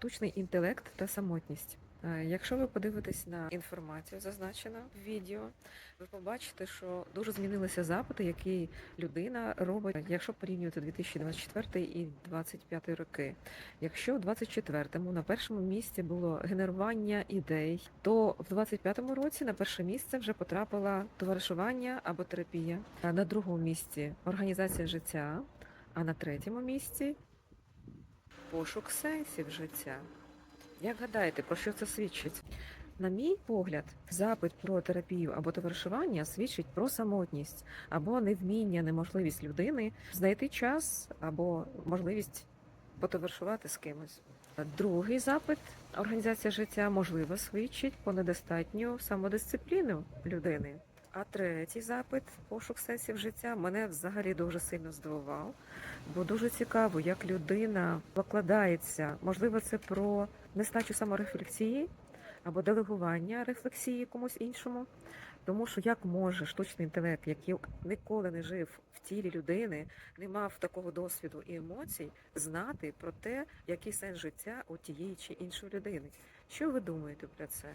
штучний інтелект та самотність. Е, Якщо ви подивитесь на інформацію, зазначену в відео, ви побачите, що дуже змінилися запити, які людина робить, якщо порівнювати 2024 і 2025 роки. Якщо в 24-му на першому місці було генерування ідей, то в 25-му році на перше місце вже потрапило товаришування або терапія. На другому місці організація життя, а на третьому місці пошук сенсів життя. Як гадаєте, про що це свідчить? На мій погляд, запит про терапію або товаришування свідчить про самотність або невміння, неможливість людини знайти час або можливість потоваришувати з кимось. Другий запит організація життя можливо свідчить про недостатню самодисципліну людини. А третій запит пошук сенсів життя мене взагалі дуже сильно здивував, бо дуже цікаво, як людина покладається. Можливо, це про нестачу саморефлексії або делегування рефлексії комусь іншому. Тому що як може штучний інтелект, який ніколи не жив в тілі людини, не мав такого досвіду і емоцій, знати про те, який сенс життя у тієї чи іншої людини. Що ви думаєте про це?